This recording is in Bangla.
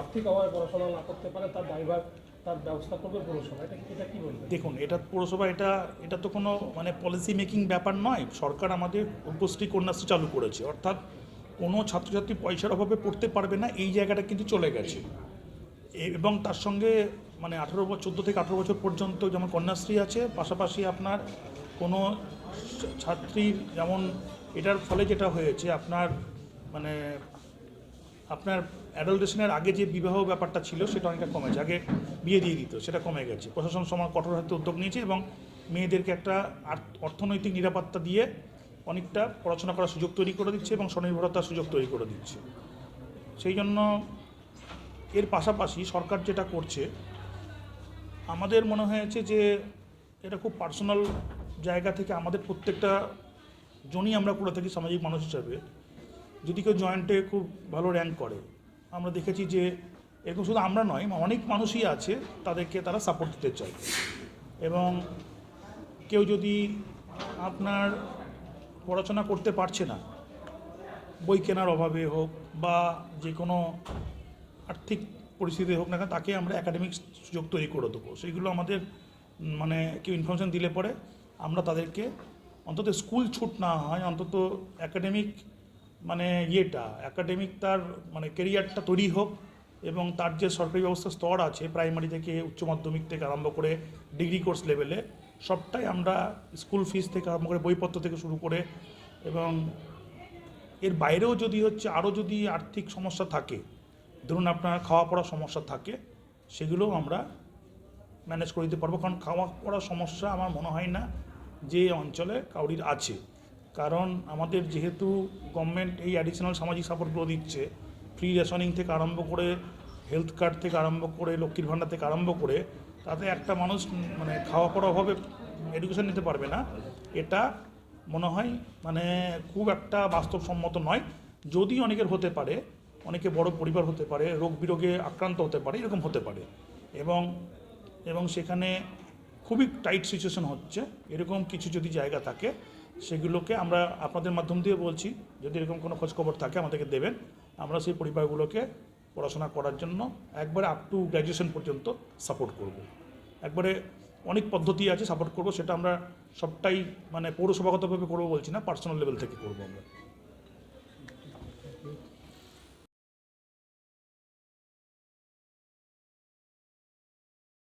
আর্থিক না করতে পারে তার ড্রাইভার তার ব্যবস্থা করবে এটা দেখুন, এটা পৌরসভা, এটা এটা তো কোনো মানে পলিসি মেকিং ব্যাপার নয়। সরকার আমাদের উপশ্রী কন্যাশ্রী চালু করেছে। অর্থাৎ কোনো ছাত্রছাত্রী পয়সার অভাবে পড়তে পারবে না, এই জায়গাটা কিন্তু চলে গেছে। এবং তার সঙ্গে মানে আঠেরো বছর, চোদ্দ থেকে আঠেরো বছর পর্যন্ত যেমন কন্যাশ্রী আছে, পাশাপাশি আপনার কোনো ছাত্রীর যেমন, এটার ফলে যেটা হয়েছে, আপনার মানে আপনার অ্যাডাল্টেশনের আগে যে বিবাহ ব্যাপারটা ছিল, সেটা অনেকটা কমেছে আগে বিয়ে দিয়ে দিত, সেটা কমে গেছে। প্রশাসন সময় কঠোর হাতে উদ্যোগ নিয়েছে এবং মেয়েদেরকে একটা অর্থনৈতিক নিরাপত্তা দিয়ে অনেকটা পড়াশোনা করার সুযোগ তৈরি করে দিচ্ছে এবং স্বনির্ভরতার সুযোগ তৈরি করে দিচ্ছে। সেই জন্য এর পাশাপাশি সরকার যেটা করছে, আমাদের মনে হয়েছে যে এটা খুব পার্সোনাল জায়গা থেকে আমাদের প্রত্যেকটা জনই আমরা করে থাকি সামাজিক মানুষ হিসাবে। যদি কেউ জয়েন্টে খুব ভালো র্যাঙ্ক করে, আমরা দেখেছি যে এরকম শুধু আমরা নয়, অনেক মানুষই আছে তাদেরকে তারা সাপোর্ট দিতে চায়। এবং কেউ যদি আপনার পড়াশোনা করতে পারছে না, বই কেনার অভাবে হোক বা যে কোনো আর্থিক পরিস্থিতি হোক না কেন, তাকে আমরা একাডেমিক সুযোগ তৈরি করে দেবো। সেইগুলো আমাদের মানে কেউ ইনফরমেশন দিলে পরে আমরা তাদেরকে অন্তত স্কুল ছুট না হয়, অন্তত একাডেমিক মানে ইয়েটা অ্যাকাডেমিক তার মানে কেরিয়ারটা তৈরি হোক এবং তার যে সরকারি ব্যবস্থার স্তর আছে প্রাইমারি থেকে উচ্চ মাধ্যমিক থেকে আরম্ভ করে ডিগ্রি কোর্স লেভেলে সবটাই আমরা স্কুল ফিস থেকে আরম্ভ করে বইপত্র থেকে শুরু করে এবং এর বাইরেও যদি হচ্ছে আরও যদি আর্থিক সমস্যা থাকে, ধরুন আপনার খাওয়া পড়ার সমস্যা থাকে, সেগুলোও আমরা ম্যানেজ করে দিতে পারব। কারণ খাওয়া পড়ার সমস্যা আমার মনে হয় না যে অঞ্চলে কাউরির আছে। কারণ আমাদের যেহেতু গভর্নমেন্ট এই অ্যাডিশনাল সামাজিক সাপোর্টগুলো দিচ্ছে ফ্রি রেশনিং থেকে আরম্ভ করে হেলথ কার্ড থেকে আরম্ভ করে, লক্ষ্মীর ভাণ্ডার থেকে আরম্ভ করে, তাতে একটা মানুষ মানে খাওয়া পড়া অভাবে এডুকেশন নিতে পারবে না। এটা মনে হয় মানে খুব একটা বাস্তবসম্মত নয়। যদি অনেকের হতে পারে, অনেকে বড় পরিবার হতে পারে, রোগ বিরোগে আক্রান্ত হতে পারে, এরকম হতে পারে। এবং এবং সেখানে খুবই টাইট সিচুয়েশন হচ্ছে। এরকম কিছু যদি জায়গা থাকে, সেগুলোকে আমরা আপনাদের মাধ্যম দিয়ে বলছি, যদি এরকম কোনো খোঁজখবর থাকে আমাদেরকে দেবেন। আমরা সেই পরিবারগুলোকে পড়াশোনা করার জন্য একবারে আপ টু গ্র্যাজুয়েশন পর্যন্ত সাপোর্ট করব। একবারে অনেক পদ্ধতি আছে সাপোর্ট করব, সেটা আমরা সবটাই মানে পৌরসভাগতভাবে করব বলছি না পার্সোনাল লেভেল থেকে করব আমরা।